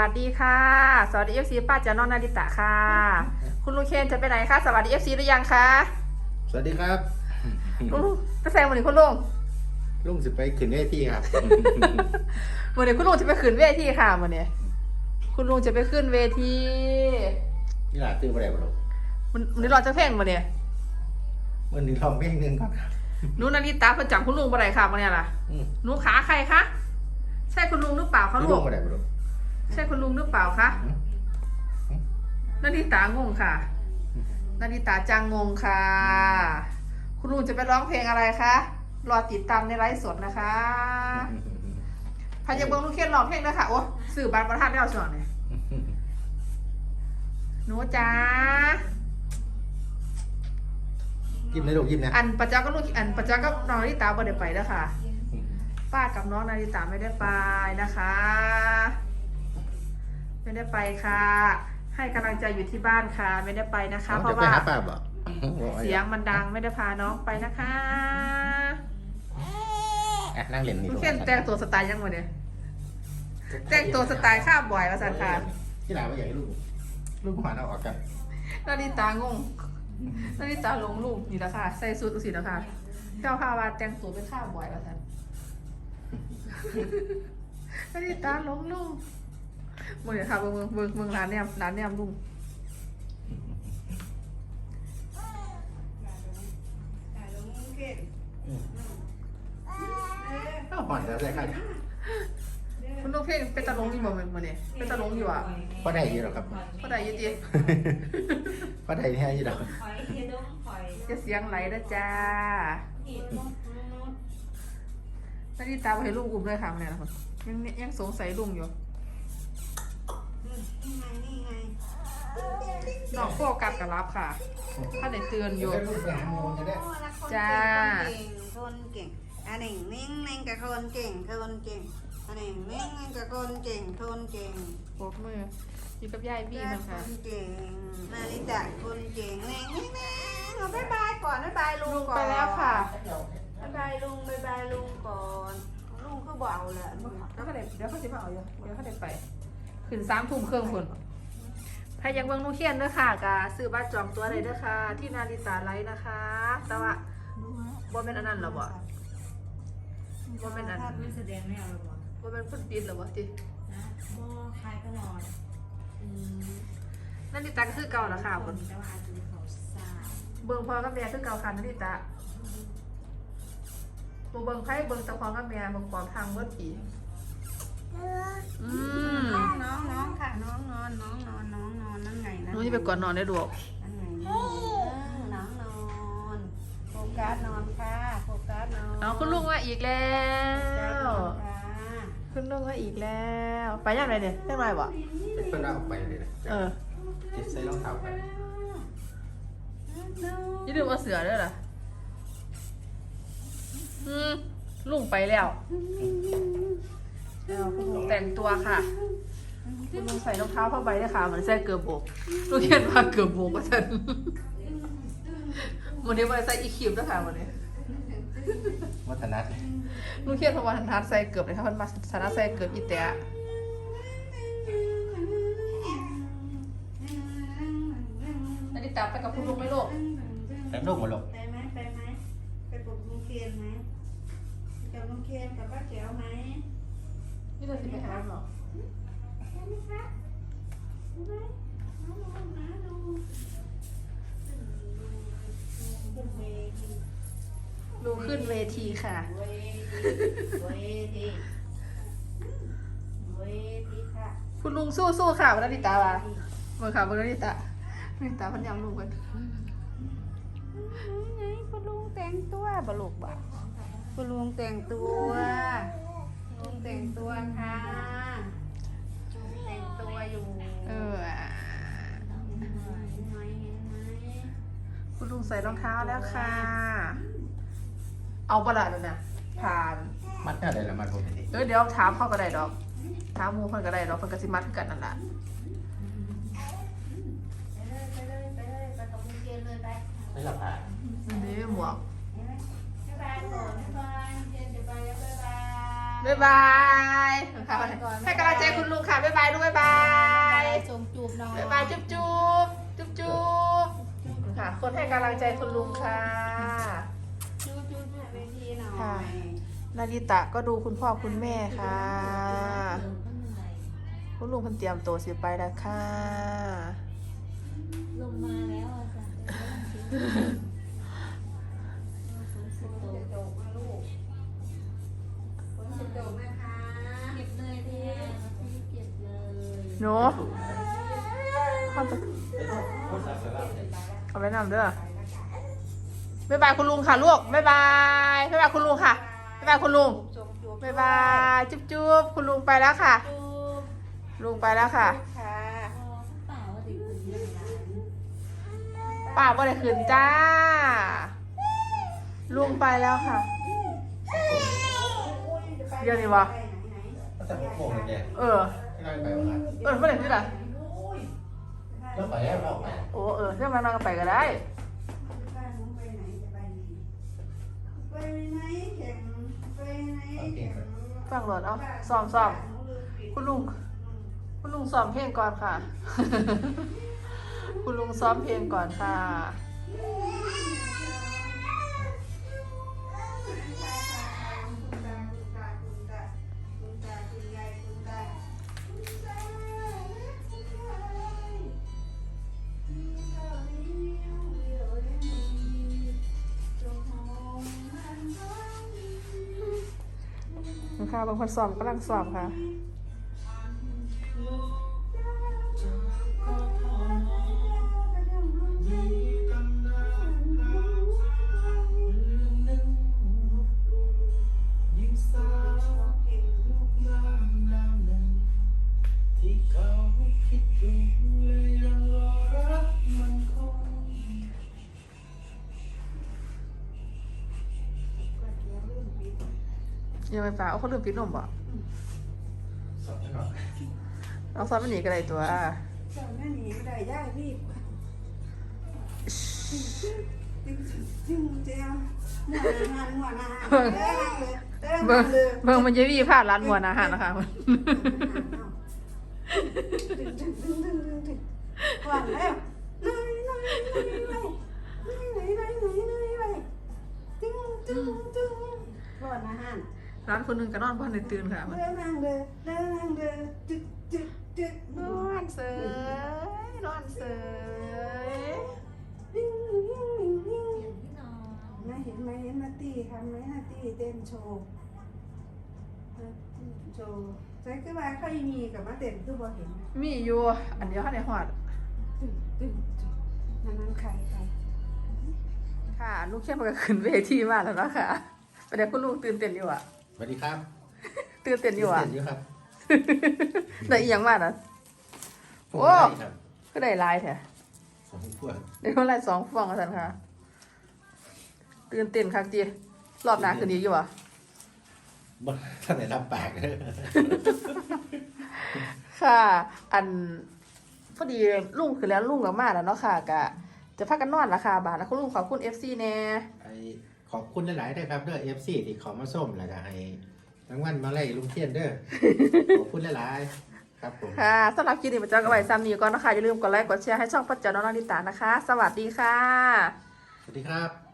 วัสดีค่ะ สวัสดีเอฟซีป้าจานอนนาริตะค่ะ คุณลุงเคนจะไปไหนคะ สวัสดีเอฟซีหรือยังคะสวัสดีครับลุงจะแซงวันนี้คุณลุงลุงสิไปขึ้นเวทีครับวันนี้คุณลุงจะไปขึ้นเวทีค่ะวันนี้คุณลุงจะไปขึ้นเวทีนี่หลาตื้อไปไหนบ้างมันวันนี้รอจะเพลงวันนี้วันนี้ลองเพลงหนึ่งก่อนครับหนูนาริตะเพิ่นจำคุณลุงบ่ได้ค่ะวันนี้ล่ะอืมหนูขาใครคะใช่คุณลุงหรือเปล่าคะนี่ลูลุกงไปไหนบ้าง ใช่คุณลุงหรือเปล่าคะอืมอืมนาริตางงค่ะนาริตาจังงงค่ะ คุณลุงจะไปร้องเพลงอะไรคะรอติดตามในไลฟ์สดนะคะพายาเบิงลูกเคียนร้องเพลงนะคะโอ้สื่อบัตรประทานได้เอาส่วนเนี่ยหนูจ้ายิ้มในลูกยิ้มนะอันปัจจักก็ลูกอันปัจจักก็น้องนาริตาบ่ได้ไปแล้วค่ะป้ากับน้องนาริตาไม่ได้ไปนะคะ ไม่ได้ไปค่ะ ให้กำลังใจอยู่ที่บ้านค่ะ ไม่ได้ไปนะคะ เพจะราะไปว่าหาป้าบ่เสียงมันดังไม่ได้พาน้องไปนะคะอะนั่งเล่นนี่ลูกเคนแต่งตัวสไตล์ยังไงเนี่ยแต่งตัวสไตล์ข้าวบ่อยว่าสันค่ะที่หลาว่าอยากให้ลูกลูกหันเอาออกกันนาฬิตางงนาฬิตาหลงลูกนี่แหละค่ะ ใส่สูทสีนะคะเจ้าพาวาแต่งตัวเป็นข้าวบ่อยว่าสันนาฬิตาหลงลูก มึงเดี๋ยวค่ะเมืองเมืองเมืองร้านเนี่ยร้านเนี่ยลุงอ้าวผ่อนจะใส่ข้าวคุณลูกเพ่งเป็นตาหลงอยู่บ่เหมือนเนี่ยเป็นตาหลงอยู่อะก็ได้อยี่หรอกครับก็ได้อยี่ตีก็ได้แค่ยี่หรอกหอยเทียดงหอยจะเสียงไหลนะจ้าที่ต้องนาฬิตาไปให้ลุงอุ้มด้วยค่ะมันเนี่ยนะคนยังยังสงสัยลุงอยู่ นี่ไงนี่ไงน้องโฟกัสกับรับค่ะ ถ้าได้เตือนอยู่เดี๋วลูกไปหาโมงจะได้จ้า คนเก่งอันหนึ่งนิ่งนิ่งกับคนเก่งคนเก่งอันหนึ่งนิ่งนิ่งกับคนเก่งคนเก่งโบกมือ อยู่กับยายบี้นะคคะ นเก่งนาฬิตาคนเก่งนิ่งนิ่งนิ่งเอาบายบายก่อนบายบายลุลุงงก่อนไปแล้วค่ะบายบายลุงบายบายลุงก่อนลุงก็บอกเอาแหละแล้วก็เดี๋ยวเดี๋ยวเขาจะมาเอาอยู่เดี๋ยวเขาจะไป ขึ้นสามทุ่มเครื่องคนพายังเมืองนุ่เขียนด้วยค่ะกาซื้อบัตรจองตัวเลยด้วยค่ะ ที่นาฬิตาไลท์นะคะ แต่ว่าบ่เป็นอันนั้นเหรอบ่บ่แม่นอันภาพไม่แสดงไม่เอาหรอกบ่เป็นคนปิดเหรอบ่ตินะบ่ใครก็นอนอืมนาฬิตาก็คือเก่าละค่ะคนแต่ว่าอาจจะเขาทราบเบิ่งพ่อกับแม่คือเก่าค่ะนาฬิตาบ่เบิ่งไผเบิ่งแตะพอกับแม่เบิ่งความทางเบิดปี อืมน้องน้องน้องค่ะน้องนอนน้องนอนน้องนอนนั่นไงหนั่นนูจะไปก่อนนอนได้ดวกนั่นไงนั่นไงเออน้องนอนโฟกัสนอนค่ะโฟกัสนอนเอาคุณลุงมาอีกแล้โฟกัสนว อนค่ะคุณลุงมาอีกแล้ว ไปยังไงเนี่ยได้ไหมบ่เพิ่นเอาออกไปเลยนะเออจิตใส่รองเท้าไปอย่าลืมเอาเสือด้วยล่ะอืมลุงไปแล้วเอาคุณลุงแต่งตัวค่ะ คุณลุงใส่รองเท้าผ้าใบด้วยค่ะเหมือนใส่เกือบโบกลูกเขียนว่าเกือบโบกก็ฉันวันนี้มาใส่อีคิวด้วยค่ะวันนี้วัฒนัทลูกเขียนพวันทันใส่เกือบเลยค่ะเพันมาสาระใส่เกือบอีแตะอันนี้ตามไปกับคุณลุงไหมลูกแต่ลูกมาลงไปไหมไปไหมไปปลุกลุงเคียนไหมกับลุงเคียนกับป้าแจ๋วไหม นี่เราจะไปหาหรอไปไหมคะไปไหมน้องลงนะลงขึ้นเวทีลุงขึ้นเวทีค่ะเวทีเวทีค่ะ คุณลุงสู้สู้ๆค่ะวันนี้ตาว่าเมื่อค่ะวันนี้ตาวันนี้ตาพันยำลุงกันไงคุณลุงแต่งตัวบลูกบ่คุณลุงแต่งตัว ใส่รองเท้าแล้วค่ะ เอาประหลาดเลยนะผ่าน มัดหน้าได้ละมัดผมดีเออเดี๋ยวถามเขาก็ได้ดอก ถามหมูเพิ่นก็ได้ดอกเพิ่นก็สิมัดคือกันนั่นแหละไปเลยไปเลยไปเลยไปกับลุงเกียนเลยไปไม่ละผ่านนี่หมวกเห็นไหมบ๊ายบายก่อนบ๊ายบายลุงเกียนจะไปแล้วบ๊ายบายบ๊ายบายค่ะให้กำลังใจคุณลุงค่ะบ๊ายบาย กำลังใจคุณลุงค่ะจูจูจูเวทีหน่อค่ะยนาริตะก็ดูคุณพ่อคุณแม่ค่ะ คุณลุงเพิ่นเตรียมตัวสิไปแล้วค่ะ ลงมาแล้วอะจ้ะฝนจะตกนะลูกฝนจะตกนะคะเก็บเลยเดียวที่เก็บเลยหนูเข้าไปเอาไปนำเด้อบ๊ายบายคุณลุงค่ะลูกบ๊ายบายบ๊ายบายคุณลุงค่ะบ๊ายบายคุณลุงจงจูบบ๊ายบายจุ๊บจุ๊บคุณลุงไปแล้วค่ะจูบลุงไปแล้วค่ะค่ะพอเปล่าว่าติดคุณยังไงป้าบ่ได้คืนจ้า ลุงไปแล้วค่ะเดี๋ยวนี้วะก็จะมีโป่งเนี่ยเออที่เราไปวันนั้นเออเมื่อไหร่ที่ไหน แล้วไปแล้วเราไปโอ้เออเที่ยวมานั่งกันไปก็ได้ไปไหนจะไปไหนไปไหนแข่งไปไหนแข่งฟังรถเอาซ้อมซ้อมคุณลุง คุณลุงซ้อมเพลงก่อนค่ะ คุณลุงซ้อมเพลงก่อนค่ะ ค่ะบางคนสอบกำลังสอบค่ะ ยังไม่ป่าเอาเขาลืมปิดนมบ่สองหน่อยเอาซ้อมมันหนีกันเลยตัวเจ้าแม่หนีไม่ได้ย่ารีบจึงจึงเจ้าหัวหน้าหัวหน้าเดินเลยเดินเบิ่งเลยเบิ่งมันจะมีพลาดร้านหัวอาหารนะคะดึงดึงดึงดึงดึงดึงก่อนแล้วไหนไหนไหนไหนไหนไหนไหนไหนดึงดึงดึงก่อนอาหาร ร้านคนหนึงก็นอนบ้านในตื่นค่ะมันเดินนั่งเลยเดินนั่งเลยจึ๊กจึ๊กจึ๊กนอนเสยนอนเสยดิ้งดิ้งดิ้งเปลี่ยนที่นอนมาเห็นไหมเห็นนาตี้ทำไหมนาตี้เต้นโชว์โชว์ใช้ก็ว่าเขาอีมีกับมาเต้นคือบ่เห็น มีอยู่อันเดียวค่ะในหอดตึ้งตึ้งตึ้งนั่นนั่นใครใครค่ะ ลูกเข้มมันก็ขึ้นเวทีมาแล้วเนาะค่ะประเดี๋ยวคุณลุงตื่นเต้นอยู่อะส วัสดีครับตื่นเต้นอยู่อะเต้นอยู่ครับได้อีหยังมาน่ะโอ้ได้ครับก็ได้หลายแท้สองพวกได้เท่าไหรสองฟองกันสันค่ะตื่นเต้นคักจีรอบหน้าคืนนี้อยู่อะบ้าท่านไหนรับปากเลยค่ะ อันพอดีลุงคือแล้วลุงกับมาแล้วเนาะค่ะกะจะพักกันนอนละค่ะบาทแล้วคุณลุงขอบคุณ FC แน่ไอ้ ขอบคุณหลายๆด้วยครับเด้อ FC ที่เขอมาส้มแล้วก็ให้รางวัลมาไล่ลุงเทียนเด้อ ขอบคุณหลายๆครับผมค่ะสำหรับคลิปนี้มาเจอกันใหม่ซ้ำนี้ก่อนนะคะ อย่าลืมกดไลค์กดแชร์ให้ช่องปัจจาน้องนาริตานะคะ สวัสดีค่ะ สวัสดีครับ